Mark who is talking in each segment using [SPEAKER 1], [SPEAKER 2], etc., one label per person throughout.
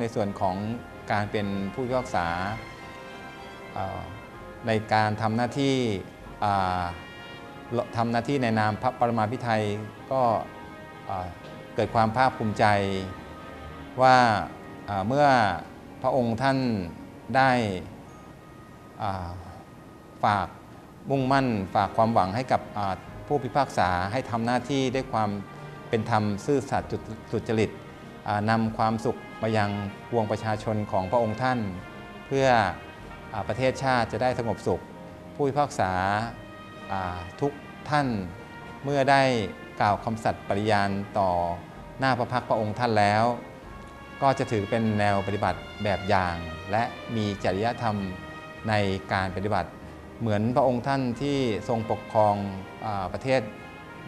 [SPEAKER 1] ในส่วนของการเป็นผู้พิพากษาในการทำหน้าที่ทำหน้าที่ในนามพระปรมาภิไธยก็เกิดความภาคภูมิใจ ว่าเมื่อพระองค์ท่านได้ฝากมุ่งมั่นฝากความหวังให้กับผู้พิพากษาให้ทำหน้าที่ด้วยความเป็นธรรมซื่อสัตย์สุจริตนำความสุข มายังปวงประชาชนของพระองค์ท่าน เพื่ออประเทศชาติจะได้สงบสุข ผู้พิพากษาทุกท่านเมื่อได้กล่าวคำสัตย์ปริญาณต่อหน้าพระพักพระองค์ท่านแล้ว ก็จะถือเป็นแนวปฏิบัติแบบอย่าง และมีจริยธรรมในการปฏิบัติ เหมือนพระองค์ท่านที่ทรงปกครองอประเทศ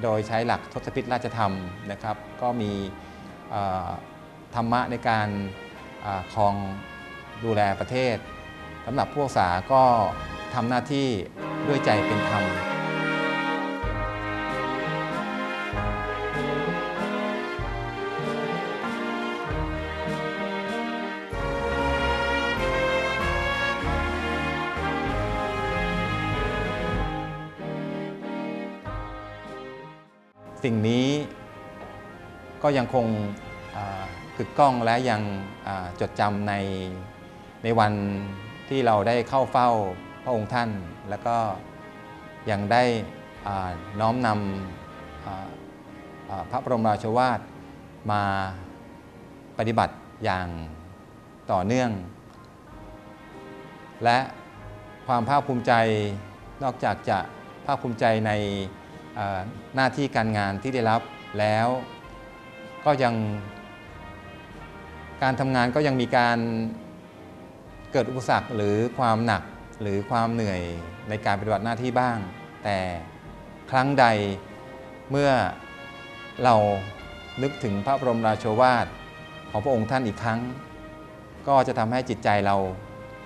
[SPEAKER 1] โดยใช้หลักทศพิธราชธรรมนะครับ ก็มี ธรรมะในการครองดูแลประเทศสำหรับผู้ศึกษาก็ทำหน้าที่ด้วยใจเป็นธรรมสิ่งนี้ก็ยังคงอ่า กึกก้องและยังจดจำในในวันที่เราได้เข้าเฝ้าพระองค์ท่าน แล้วก็ยังได้น้อมนำพระบรมราชวาทมาปฏิบัติอย่างต่อเนื่อง และความภาคภูมิใจนอกจากจะภาคภูมิใจในหน้าที่การงานที่ได้รับแล้วก็ยัง การทำงานก็ยังมีการเกิดอุปสรรคหรือความหนักหรือความเหนื่อยในการปฏิบัติหน้าที่บ้าง แต่ครั้งใดเมื่อเรานึกถึงพระบรมราโชวาทของพระองค์ท่านอีกครั้ง ก็จะทำให้จิตใจเรา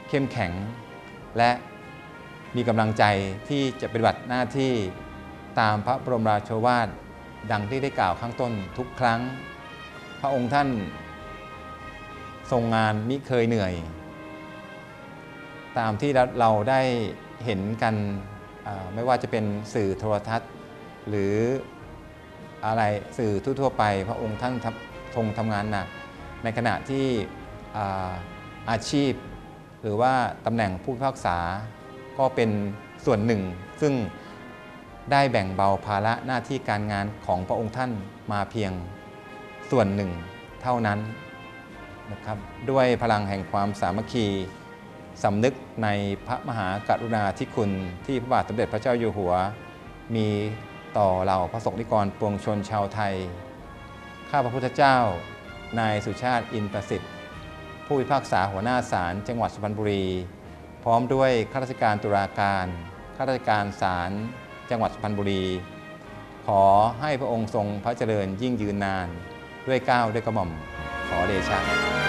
[SPEAKER 1] เข้มแข็ง และมีกำลังใจที่จะปฏิบัติหน้าที่ตามพระบรมราโชวาทดังที่ได้กล่าวข้างต้นทุกครั้ง พระองค์ท่าน ทรงงานมิเคยเหนื่อย ตามที่เราได้เห็นกันไม่ว่าจะเป็นสื่อโทรทัศน์ หรืออะไรสื่อทั่วไป พระองค์ท่านทรงทำงานหนัก ในขณะที่อ่อาชีพ หรือว่าตำแหน่งผู้พิพากษาก็เป็นส่วนหนึ่ง ซึ่งได้แบ่งเบาภาระหน้าที่การงานของพระองค์ท่านมาเพียงส่วนหนึ่งเท่านั้น นะครับด้วยพลังแห่งความสามัคคีสำนึกในพระมหากรุณาธิคุณที่พระบาทสมเด็จพระเจ้าอยู่หัว มีต่อเหล่าพระสงฆ์นิกรปวงชนชาวไทย ข้าพระพุทธเจ้า นายสุชาติอินประสิทธิ์ ผู้พิพากษาหัวหน้าศาลจังหวัดสุพรรณบุรี พร้อมด้วยข้าราชการตุลาการข้าราชการศาลจังหวัดสุพรรณบุรี ขอให้พระองค์ทรงพระเจริญยิ่งยืนนานด้วยก้าวด้วยกระหม่อม ขอเดชะ